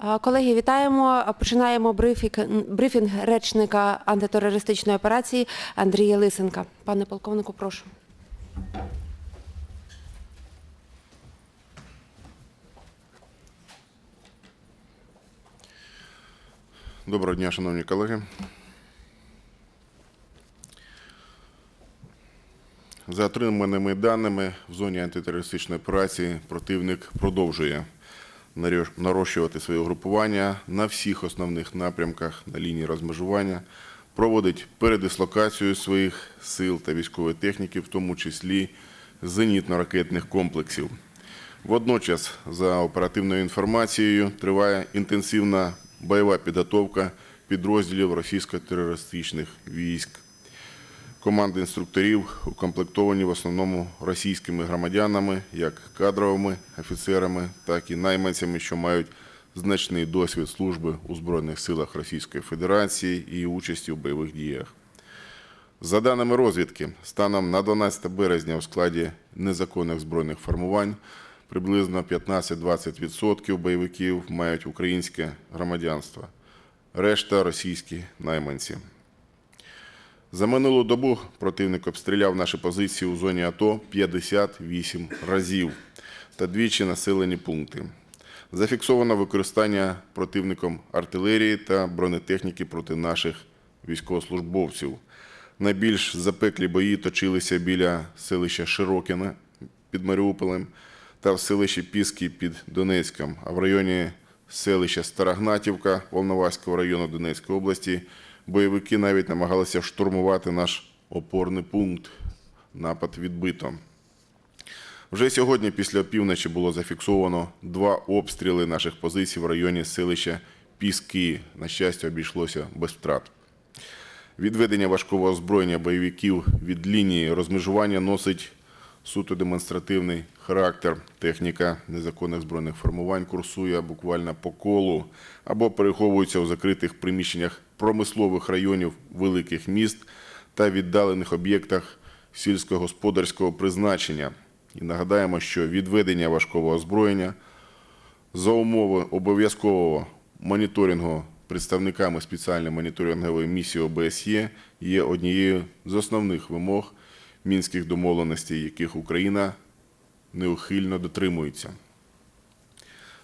Колеги, вітаємо. Починаємо брифінг, брифінг речника антитерористичної операції Андрія Лисенка. Пане полковнику, прошу. Доброго дня, шановні колеги. За отриманими даними, в зоні антитерористичної операції противник продовжує нарощувати своє угрупування на всіх основних напрямках на лінії розмежування, проводить передислокацію своїх сил та військової техніки, в тому числі зенітно-ракетних комплексів. Водночас, за оперативною інформацією, триває інтенсивна бойова підготовка підрозділів російсько-терористичних військ. Команди інструкторів укомплектовані в основному російськими громадянами, як кадровими офіцерами, так і найманцями, що мають значний досвід служби у Збройних силах Російської Федерації і участі в бойових діях. За даними розвідки, станом на 12 березня у складі незаконних збройних формувань приблизно 15-20% бойовиків мають українське громадянство, решта російські найманці. За минулу добу противник обстріляв наші позиції у зоні АТО 58 разів та двічі населені пункти. Зафіксовано використання противником артилерії та бронетехніки проти наших військовослужбовців. Найбільш запеклі бої точилися біля селища Широкіне під Маріуполем та в селищі Піски під Донецьком, а в районі селища Старогнатівка Волноваського району Донецької області бойовики навіть намагалися штурмувати наш опорний пункт. Напад відбито. Вже сьогодні після опівночі було зафіксовано два обстріли наших позицій в районі селища Піски. На щастя, обійшлося без втрат. Відведення важкого озброєння бойовиків від лінії розмежування носить суто демонстративний характер. Техніка незаконних збройних формувань курсує буквально по колу або переховується у закритих приміщеннях промислових районів великих міст та віддалених об'єктах сільськогосподарського призначення. І нагадаємо, що відведення важкого озброєння за умови обов'язкового моніторингу представниками спеціальної моніторингової місії ОБСЄ є однією з основних вимог мінських домовленостей, яких Україна неухильно дотримується.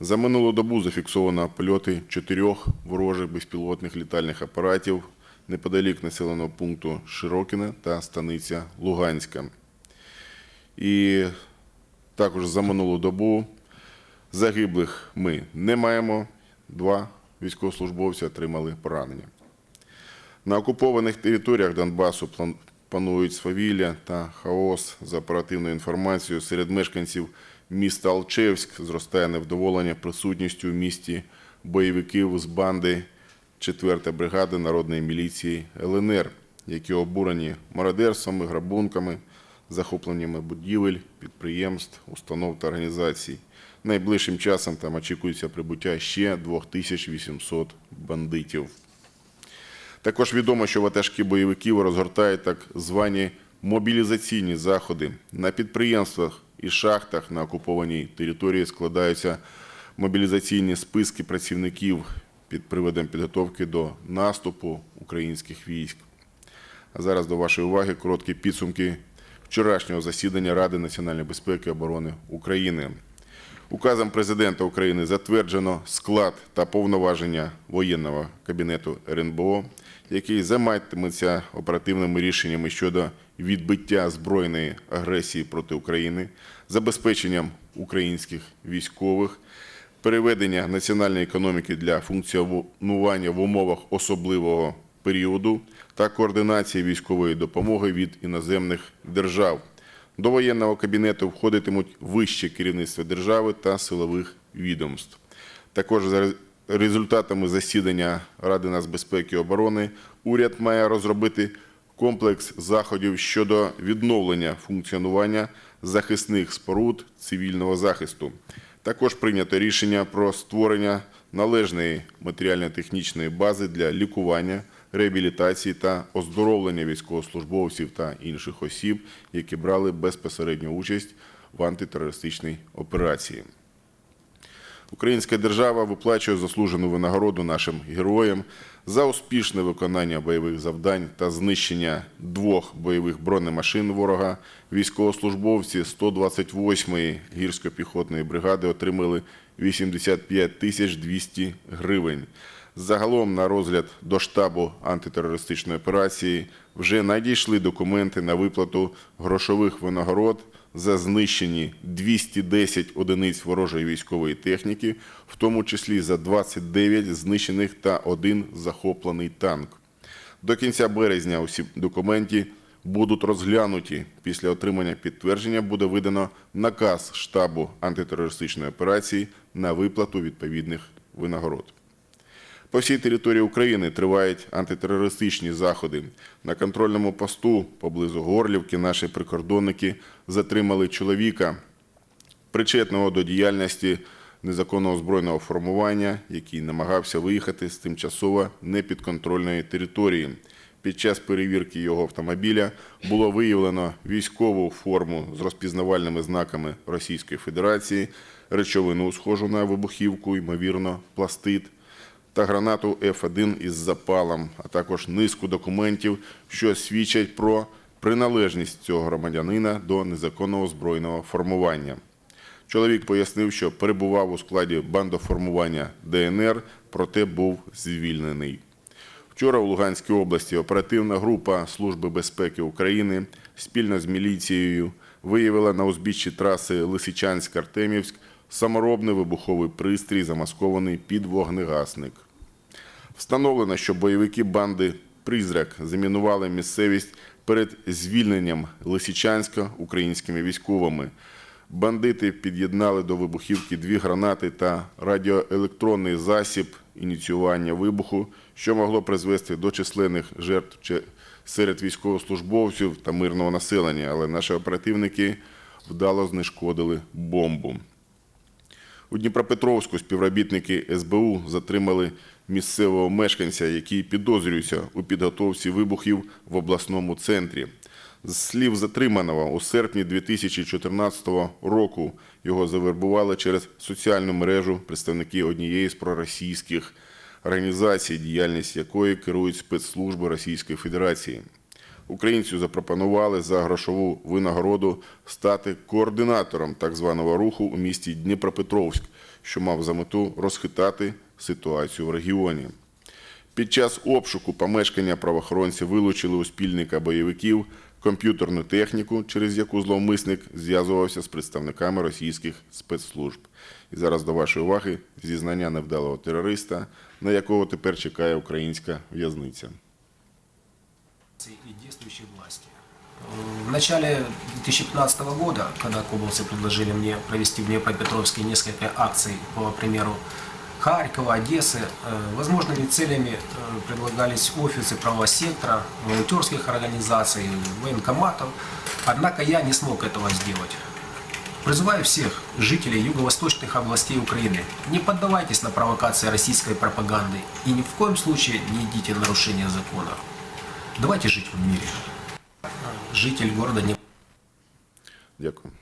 За минулу добу зафіксовано польоти чотирьох ворожих безпілотних літальних апаратів неподалік населеного пункту Широкіне та станиця Луганська. І також за минулу добу загиблих ми не маємо. Два військовослужбовці отримали поранення. На окупованих територіях Донбасу панують свавілля та хаос за оперативною інформацією серед мешканців міста Алчевськ зростає невдоволення присутністю в місті бойовиків з банди 4 бригади народної міліції ЛНР, які обурені мародерствами, грабунками, захопленнями будівель, підприємств, установ та організацій. Найближчим часом там очікується прибуття ще 2800 бандитів. Також відомо, що ватажки бойовиків розгортають так звані мобілізаційні заходи. На підприємствах і шахтах на окупованій території складаються мобілізаційні списки працівників під приводом підготовки до наступу українських військ. А зараз до вашої уваги короткі підсумки вчорашнього засідання Ради національної безпеки і оборони України. Указом президента України затверджено склад та повноваження воєнного кабінету РНБО, який займатиметься оперативними рішеннями щодо відбиття збройної агресії проти України, забезпеченням українських військових, переведення національної економіки для функціонування в умовах особливого періоду та координації військової допомоги від іноземних держав. До воєнного кабінету входитимуть вище керівництво держави та силових відомств. Також результатами засідання Ради нацбезпеки і оборони уряд має розробити комплекс заходів щодо відновлення функціонування захисних споруд цивільного захисту. Також прийнято рішення про створення належної матеріально-технічної бази для лікування, реабілітації та оздоровлення військовослужбовців та інших осіб, які брали безпосередню участь в антитерористичній операції. Українська держава виплачує заслужену винагороду нашим героям за успішне виконання бойових завдань та знищення двох бойових бронемашин ворога. Військовослужбовці 128-ї гірсько-піхотної бригади отримали 85 тисяч 200 гривень. Загалом на розгляд до штабу антитерористичної операції вже надійшли документи на виплату грошових винагород за знищені 210 одиниць ворожої військової техніки, в тому числі за 29 знищених та один захоплений танк. До кінця березня усі документи будуть розглянуті. Після отримання підтвердження буде видано наказ штабу антитерористичної операції на виплату відповідних винагород. По всій території України тривають антитерористичні заходи. На контрольному посту поблизу Горлівки наші прикордонники затримали чоловіка, причетного до діяльності незаконного збройного формування, який намагався виїхати з тимчасово непідконтрольної території. Під час перевірки його автомобіля було виявлено військову форму з розпізнавальними знаками Російської Федерації, речовину, схожу на вибухівку, ймовірно, пластид, та гранату F1 із запалом, а також низку документів, що свідчать про приналежність цього громадянина до незаконного збройного формування. Чоловік пояснив, що перебував у складі бандоформування ДНР, проте був звільнений. Вчора у Луганській області оперативна група Служби безпеки України спільно з міліцією виявила на узбіччі траси Лисичанськ-Артемівськ саморобний вибуховий пристрій, замаскований під вогнегасник. Встановлено, що бойовики банди «Призрак» замінували місцевість перед звільненням Лисичанська українськими військовими. Бандити під'єднали до вибухівки дві гранати та радіоелектронний засіб ініціювання вибуху, що могло призвести до численних жертв серед військовослужбовців та мирного населення, але наші оперативники вдало знешкодили бомбу. У Дніпропетровську співробітники СБУ затримали місцевого мешканця, який підозрюється у підготовці вибухів в обласному центрі. З слів затриманого, у серпні 2014 року його завербували через соціальну мережу представники однієї з проросійських організацій, діяльність якої керують спецслужби Російської Федерації. Українцю запропонували за грошову винагороду стати координатором так званого руху у місті Дніпропетровськ, що мав за мету розхитати ситуацію в регіоні. Під час обшуку помешкання правоохоронці вилучили у спільника бойовиків комп'ютерну техніку, через яку зловмисник зв'язувався з представниками російських спецслужб. І зараз до вашої уваги зізнання невдалого терориста, на якого тепер чекає українська в'язниця. и действующей власти. В начале 2015 года, когда коболцы предложили мне провести в Днепропетровске несколько акций по примеру Харькова, Одессы, э, возможными целями э, предлагались офисы правого сектора, волонтерских организаций, военкоматов. Однако я не смог этого сделать. Призываю всех жителей юго-восточных областей Украины, не поддавайтесь на провокации российской пропаганды и ни в коем случае не идите на нарушение закона. Давайте жить в мире. Житель города не Дякую.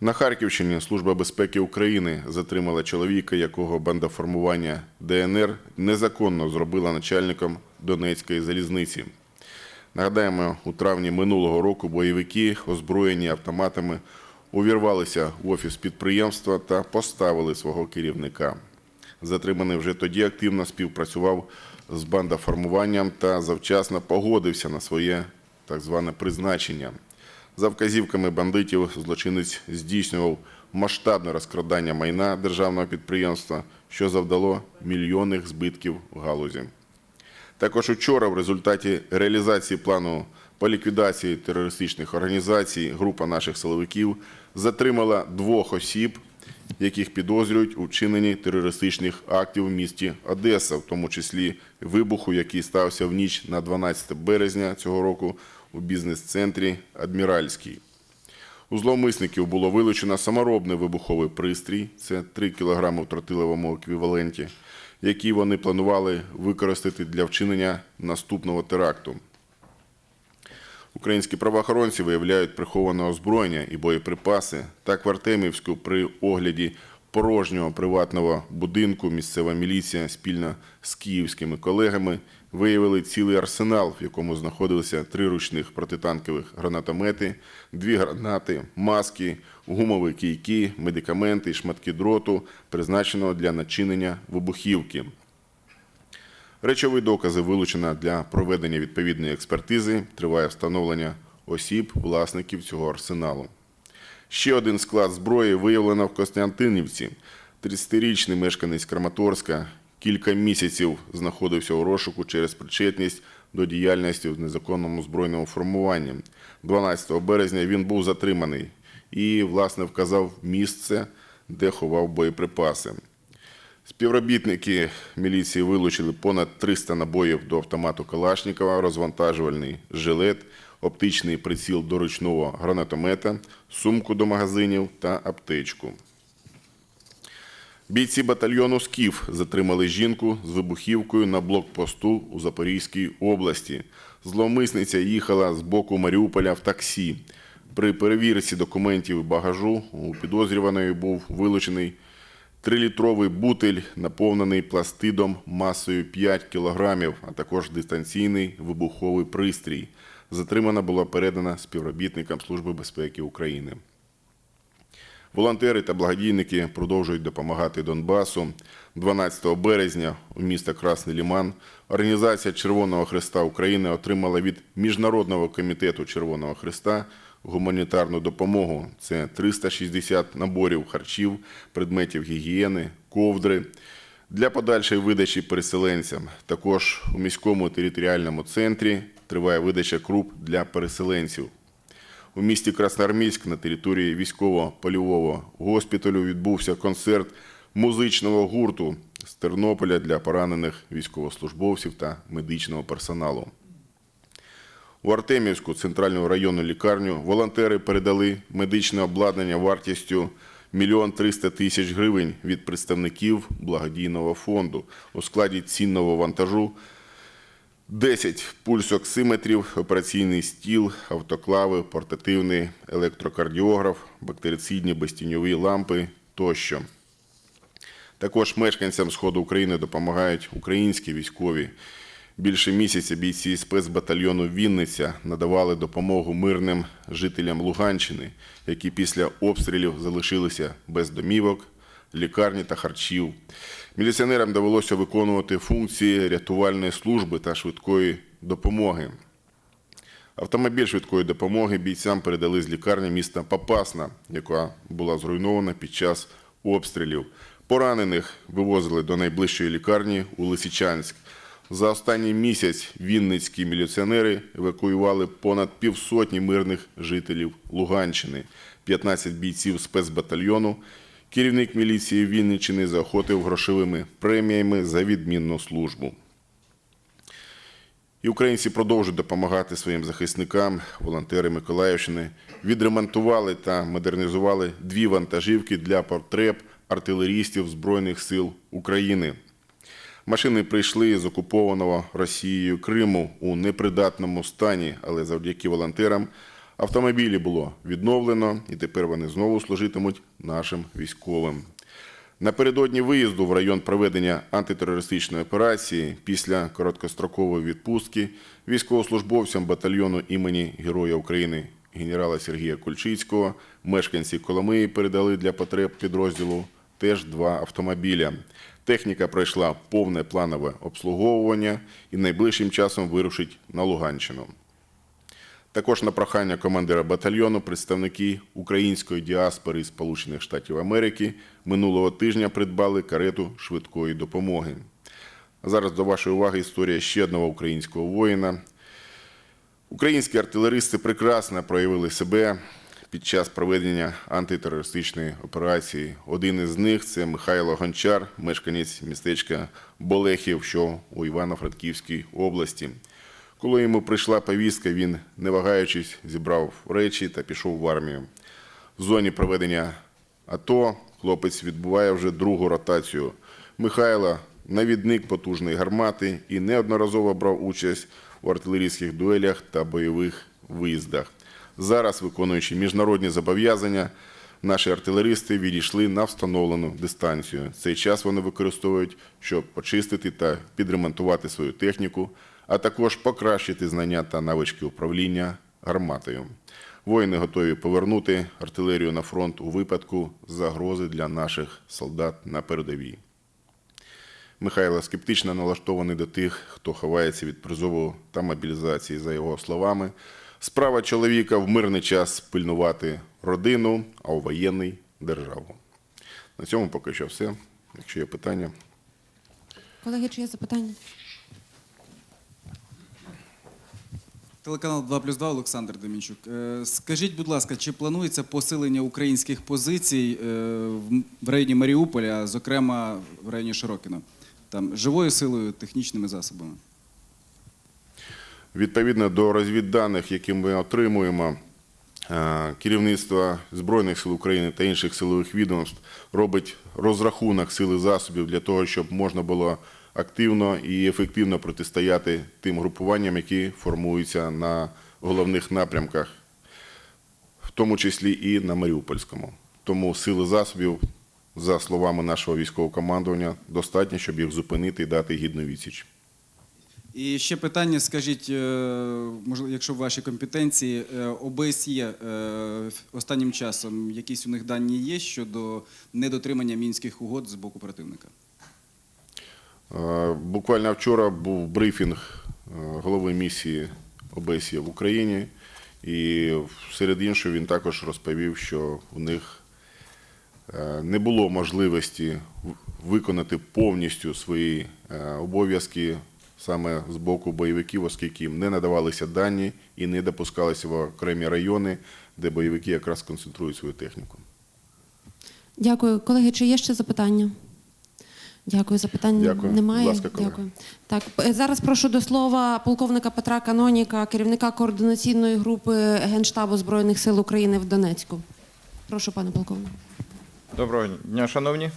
На Харківщині Служба безпеки України затримала чоловіка, якого банда формування ДНР незаконно зробила начальником Донецької залізниці. Нагадаємо, у травні минулого року бойовики, озброєні автоматами, увірвалися в офіс підприємства та поставили свого керівника. Затриманий вже тоді активно співпрацював з бандаформуванням та завчасно погодився на своє так зване призначення. За вказівками бандитів злочинець здійснював масштабне розкрадання майна державного підприємства, що завдало мільйонних збитків в галузі. Також учора в результаті реалізації плану по ліквідації терористичних організацій група наших силовиків затримала двох осіб, яких підозрюють у вчиненні терористичних актів в місті Одеса, в тому числі вибуху, який стався в ніч на 12 березня цього року у бізнес-центрі Адміральський. У зловмисників було вилучено саморобний вибуховий пристрій, це 3 кг в тротиловому еквіваленті, який вони планували використати для вчинення наступного теракту. Українські правоохоронці виявляють приховане озброєння і боєприпаси. Так в Артемівську при огляді порожнього приватного будинку місцева міліція спільно з київськими колегами виявили цілий арсенал, в якому знаходилися три ручних протитанкових гранатомети, дві гранати, маски, гумові кійки, медикаменти і шматки дроту, призначеного для начинення вибухівки. Речові докази вилучено для проведення відповідної експертизи. Триває встановлення осіб, власників цього арсеналу. Ще один склад зброї виявлено в Костянтинівці. 30-річний мешканець Краматорська кілька місяців знаходився у розшуку через причетність до діяльності в незаконному збройному формуванні. 12 березня він був затриманий і, власне, вказав місце, де ховав боєприпаси. Співробітники міліції вилучили понад 300 набоїв до автомату Калашникова, розвантажувальний жилет, оптичний приціл до ручного гранатомета, сумку до магазинів та аптечку. Бійці батальйону «Скіф» затримали жінку з вибухівкою на блокпосту у Запорізькій області. Зловмисниця їхала з боку Маріуполя в таксі. При перевірці документів і багажу у підозрюваної був вилучений Трилітровий бутиль, наповнений пластидом масою 5 кілограмів, а також дистанційний вибуховий пристрій. Затримана була передана співробітникам Служби безпеки України. Волонтери та благодійники продовжують допомагати Донбасу. 12 березня у міста Красний Ліман Організація Червоного Христа України отримала від Міжнародного комітету Червоного Христа гуманітарну допомогу. Це 360 наборів харчів, предметів гігієни, ковдри для подальшої видачі переселенцям. Також у міському територіальному центрі триває видача круп для переселенців. У місті Красноармійськ на території військово-польового госпіталю відбувся концерт музичного гурту з Тернополя для поранених військовослужбовців та медичного персоналу. У Артемівську центральну районну лікарню волонтери передали медичне обладнання вартістю 1 300 тисяч гривень від представників благодійного фонду у складі цінного вантажу 10 пульсоксиметрів, операційний стіл, автоклави, портативний електрокардіограф, бактерицидні безтіньові лампи тощо. Також мешканцям Сходу України допомагають українські військові. Більше місяця бійці спецбатальйону Вінниця надавали допомогу мирним жителям Луганщини, які після обстрілів залишилися без домівок, лікарні та харчів. Міліціонерам довелося виконувати функції рятувальної служби та швидкої допомоги. Автомобіль швидкої допомоги бійцям передали з лікарні міста Попасна, яка була зруйнована під час обстрілів. Поранених вивозили до найближчої лікарні у Лисичанськ. За останній місяць вінницькі міліціонери евакуювали понад півсотні мирних жителів Луганщини, 15 бійців спецбатальйону. Керівник міліції Вінниччини заохотив грошовими преміями за відмінну службу. І українці продовжують допомагати своїм захисникам. Волонтери Миколаївщини відремонтували та модернізували дві вантажівки для потреб артилерістів Збройних сил України. Машини прийшли з окупованого Росією Криму у непридатному стані, але завдяки волонтерам автомобілі було відновлено, і тепер вони знову служитимуть нашим військовим. Напередодні виїзду в район проведення антитерористичної операції після короткострокової відпустки військовослужбовцям батальйону імені Героя України генерала Сергія Кульчицького мешканці Коломиї передали для потреб підрозділу теж два автомобіля. Техніка пройшла повне планове обслуговування і найближчим часом вирушить на Луганщину. Також на прохання командира батальйону представники української діаспори Сполучених Штатів Америки минулого тижня придбали карету швидкої допомоги. А зараз до вашої уваги історія ще одного українського воїна. Українські артилеристи прекрасно проявили себе під час проведення антитерористичної операції. Один із них це Михайло Гончар, мешканець містечка Болехів, що у Івано-Франківській області. Коли йому прийшла повістка, він, не вагаючись, зібрав речі та пішов в армію. В зоні проведення АТО хлопець відбуває вже другу ротацію. Михайло навідник потужної гармати і неодноразово брав участь у артилерійських дуелях та бойових виїздах. Зараз, виконуючи міжнародні зобов'язання, Наші артилеристи відійшли на встановлену дистанцію. Цей час вони використовують, щоб почистити та підремонтувати свою техніку, а також покращити знання та навички управління гарматою. Воїни готові повернути артилерію на фронт у випадку загрози для наших солдат на передовій. Михайло скептично налаштований до тих, хто ховається від призову та мобілізації. За його словами, справа чоловіка в мирний час пильнувати родину, а у воєнний державу. На цьому поки що все. Якщо є питання. Колеги, чи є запитання? Телеканал 2 плюс 2 Олександр Демінчук. Е, Скажіть, будь ласка, чи планується посилення українських позицій е, в- в районі Маріуполя, зокрема в районі Широкіна? Там живою силою, технічними засобами? Відповідно до розвідданих, які ми отримуємо, е, керівництво Збройних сил України та інших силових відомств робить розрахунок сили засобів для того, щоб можна було активно і ефективно протистояти тим групуванням, які формуються на головних напрямках, в тому числі і на Маріупольському. Тому сили засобів, за словами нашого військового командування, достатньо, щоб їх зупинити і дати гідну відсіч. І ще питання, скажіть, е, можливо, якщо в вашій компетенції, е, ОБСЄ е, останнім часом якісь у них дані є щодо недотримання мінських угод з боку противника? Буквально вчора був брифінг голови місії ОБСЄ в Україні, і серед іншого він також розповів, що у них не було можливості виконати повністю свої обов'язки саме з боку бойовиків, оскільки їм не надавалися дані і не допускалися в окремі райони, де бойовики якраз концентрують свою техніку. Дякую. Колеги, чи є ще запитання? Дякую, запитань Дякую. немає. Будь ласка. Дякую. Так, е, зараз прошу до слова полковника Петра Каноніка, керівника координаційної групи Генштабу Збройних сил України в Донецьку. Прошу, пане полковнику. Доброго дня, шановні.